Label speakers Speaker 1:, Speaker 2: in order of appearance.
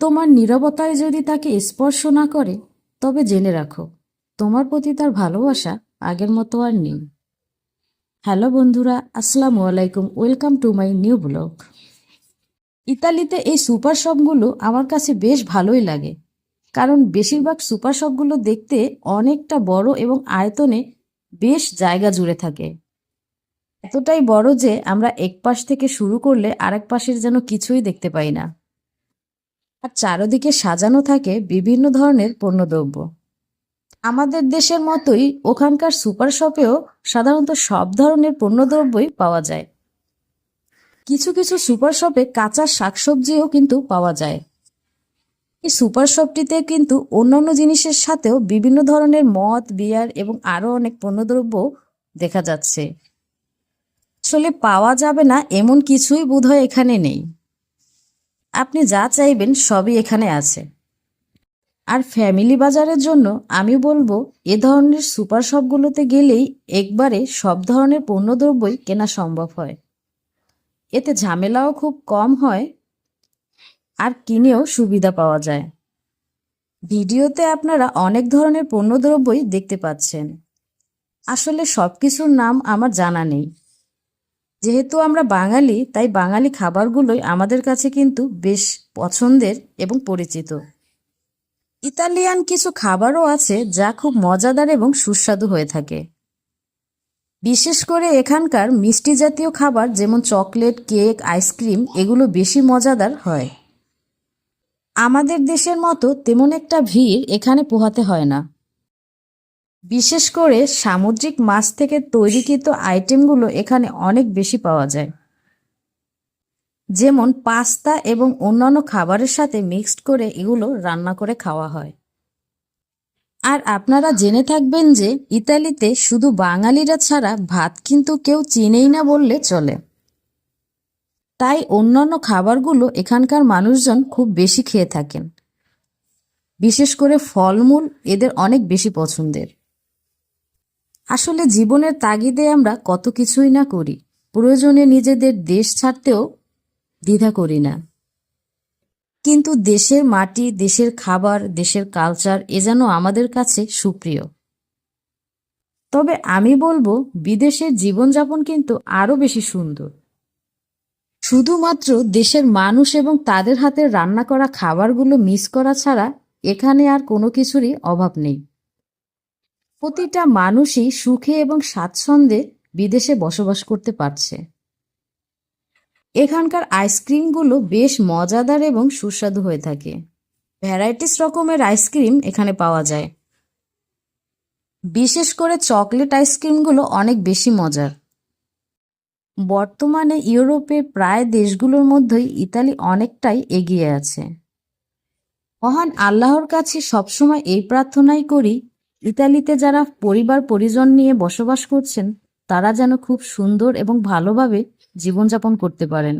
Speaker 1: তোমার নীরবতায় যদি তাকে স্পর্শ না করে, তবে জেনে রাখো, তোমার প্রতি তার ভালোবাসা আগের মতো আর নেই। হ্যালো বন্ধুরা, আসসালামু আলাইকুম, welcome to my new blog. ইতালিতে এই সুপার শপগুলো আমার কাছে বেশ ভালোই লাগে, কারণ বেশিরভাগ সুপার শপগুলো দেখতে অনেকটা বড় এবং আয়তনে বেশ জায়গা জুড়ে থাকে। এতটাই বড় যে আমরা এক পাশ থেকে শুরু করলে আরেক পাশের যেন কিছুই দেখতে পাই না। আর চারদিকে সাজানো থাকে বিভিন্ন ধরনের পণ্যদ্রব্য। আমাদের দেশের মতোই ওখানকার সুপার শপেও সাধারণত সব ধরনের পণ্যদ্রব্যই পাওয়া যায়। কিছু কিছু সুপার শপে কাঁচা শাকসবজিও কিন্তু পাওয়া যায়। এই সুপার শপটিতে কিন্তু অন্যান্য জিনিসের সাথেও বিভিন্ন ধরনের মদ, বিয়ার এবং আরও অনেক পণ্যদ্রব্য দেখা যাচ্ছে। আসলে পাওয়া যাবে না এমন কিছুই বোধহয় এখানে নেই। আপনি যা চাইবেন সবই এখানে আছে। আর ফ্যামিলি বাজারের জন্য আমি বলব, এ ধরনের সুপার শপগুলোতে গেলেই একবারে সব ধরনের পণ্যদ্রব্যই কেনা সম্ভব হয়। এতে ঝামেলাও খুব কম হয় আর কিনেও সুবিধা পাওয়া যায়। ভিডিওতে আপনারা অনেক ধরনের পণ্যদ্রব্যই দেখতে পাচ্ছেন। আসলে সব কিছুর নাম আমার জানা নেই। যেহেতু আমরা বাঙালি, তাই বাঙালি খাবারগুলোই আমাদের কাছে কিন্তু বেশ পছন্দের এবং পরিচিত। ইতালিয়ান কিছু খাবারও আছে যা খুব মজাদার এবং সুস্বাদু হয়ে থাকে। বিশেষ করে এখানকার মিষ্টি জাতীয় খাবার যেমন চকলেট, কেক, আইসক্রিম, এগুলো বেশি মজাদার হয়। আমাদের দেশের মতো তেমন একটা ভিড় এখানে পোহাতে হয় না। বিশেষ করে সামুদ্রিক মাছ থেকে তৈরিকৃত আইটেমগুলো এখানে অনেক বেশি পাওয়া যায়। যেমন পাস্তা এবং অন্যান্য খাবারের সাথে মিক্সড করে এগুলো রান্না করে খাওয়া হয়। আর আপনারা জেনে থাকবেন যে ইতালিতে শুধু বাঙালিরা ছাড়া ভাত কিন্তু কেউ চিনেই না বললে চলে। তাই অন্যান্য খাবারগুলো এখানকার মানুষজন খুব বেশি খেয়ে থাকেন। বিশেষ করে ফলমূল এদের অনেক বেশি পছন্দের। আসলে জীবনের তাগিদে আমরা কত কিছুই না করি। প্রয়োজনে নিজেদের দেশ ছাড়তেও দ্বিধা করি না। কিন্তু দেশের মাটি, দেশের খাবার, দেশের কালচার এ যেন আমাদের কাছে সুপ্রিয়। তবে আমি বলব, বিদেশের জীবনযাপন কিন্তু আরও বেশি সুন্দর। শুধুমাত্র দেশের মানুষ এবং তাদের হাতে রান্না করা খাবারগুলো মিস করা ছাড়া এখানে আর কোনো কিছুরই অভাব নেই। প্রতিটা মানুষই সুখে এবং স্বাচ্ছন্দ্যে বিদেশে বসবাস করতে পারছে। এখানকার আইসক্রিমগুলো বেশ মজাদার এবং সুস্বাদু হয়ে থাকে। ভ্যারাইটিস রকমের আইসক্রিম এখানে পাওয়া যায়। বিশেষ করে চকলেট আইসক্রিমগুলো অনেক বেশি মজার। বর্তমানে ইউরোপের প্রায় দেশগুলোর মধ্যেই ইতালি অনেকটাই এগিয়ে আছে। মহান আল্লাহর কাছে সবসময় এই প্রার্থনাই করি ইতালিতে যারা পরিবার পরিজন নিয়ে বসবাস করছেন, তারা যেন খুব সুন্দর এবং ভালোভাবে জীবনযাপন করতে পারেন।